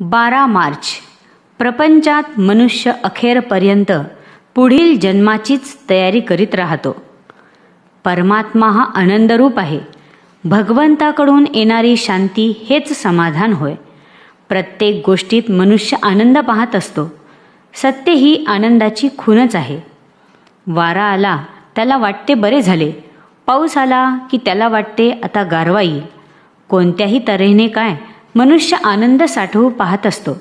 बारा मार्च. प्रपंचात मनुष्य अखेरपर्यंत पुढील जन्माचीच तयारी करीत राहतो. परमात्मा हा आनंदरूप आहे. भगवंताकडून येणारी शांती हेच समाधान होय. प्रत्येक गोष्टीत मनुष्य आनंद पाहत असतो. सत्य ही आनंदाची खूनच आहे. वारा आला त्याला वाटते बरे झाले. पाऊस आला की त्याला वाटते आता गारवा येईल कोणत्याही तऱ्हेने काय? मनुष्य आनंद साठवू पाहत असतो.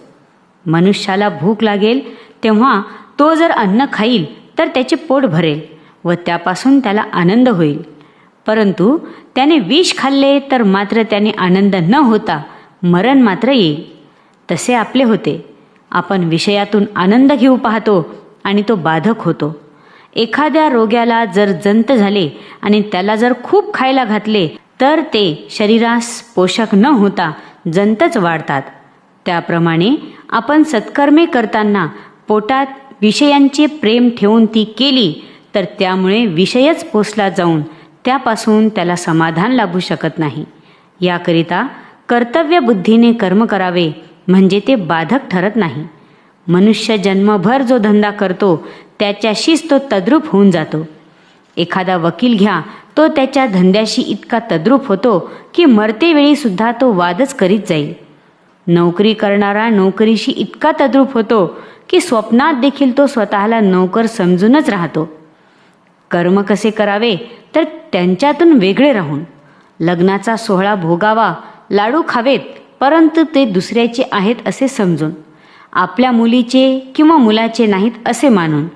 मनुष्याला भूक लागेल तेव्हा तो जर अन्न खाईल तर त्याचे पोट भरेल व त्यापासून त्याला आनंद होईल. परंतु त्याने विष खाल्ले तर मात्र त्याने आनंद न होता मरण मात्र येईल. तसे आपले होते. आपण विषयातून आनंद घेऊ पाहतो आणि तो बाधक होतो. एखाद्या रोग्याला जर जंत झाले आणि त्याला जर खूप खायला घातले तर ते शरीरास पोषक न होता जंतच वाढतात. त्याप्रमाणे आपण सत्कर्मे करताना पोटात विषयांचे प्रेम ठेवून ती केली तर त्यामुळे विषयच पोसला जाऊन त्यापासून त्याला समाधान लाभू शकत नाही. याकरिता कर्तव्य बुद्धीने कर्म करावे म्हणजे ते बाधक ठरत नाही. मनुष्य जन्मभर जो धंदा करतो त्याच्याशीच तो तद्रूप होऊन जातो. एखादा वकील घ्या तो त्याच्या धंद्याशी इतका तद्रूप होतो की मरतेवेळी सुद्धा तो वादच करीत जाईल. नोकरी करणारा नोकरीशी इतका तद्रूप होतो की स्वप्नात देखील तो स्वतःला नोकर समजूनच राहतो. कर्म कसे करावे तर त्यांच्यातून वेगळे राहून. लग्नाचा सोहळा भोगावा लाडू खावेत परंतु ते दुसऱ्याचे आहेत असे समजून. आपल्या मुलीचे किंवा मुलाचे नाहीत असे मानून.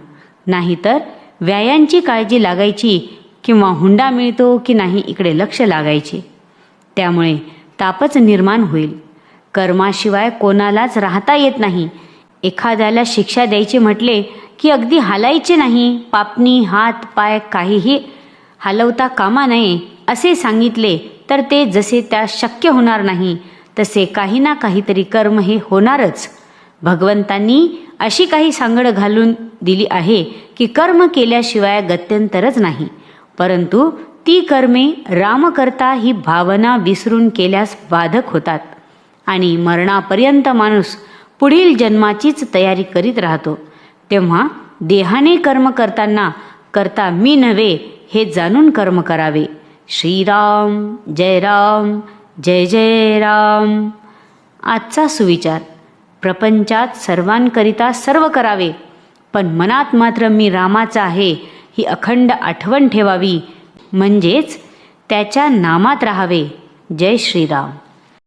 नाहीतर व्यायांची काळजी लागायची किंवा हुंडा मिळतो की नाही इकडे लक्ष लागायचे. त्यामुळे तापच निर्माण होईल. कर्माशिवाय कोणालाच राहता येत नाही. एखाद्याला शिक्षा द्यायची म्हटले की अगदी हालायचे नाही. पापणी हात पाय काहीही हलवता कामा नये असे सांगितले तर ते जसे त्या शक्य होणार नाही तसे काही ना काहीतरी कर्म हे होणारच. भगवंतांनी अशी काही सांगड घालून दिली आहे की कर्म केल्याशिवाय गत्यंतरच नाही. परंतु ती कर्मे रामकर्ता ही भावना विसरून केल्यास बाधक होतात. आणि मरणापर्यंत माणूस पुढील जन्माचीच तयारी करीत राहतो. तेव्हा देहाने कर्म करताना करता मी नव्हे हे जाणून कर्म करावे. श्रीराम जय राम जय जय राम. आजचा सुविचार. प्रपंचात सर्वांकरिता सर्व करावे. पण मनात मात्र मी रामाचा आहे ही अखंड आठवण ठेवावी. म्हणजेच त्याच्या नामात राहावे. जय श्रीराम.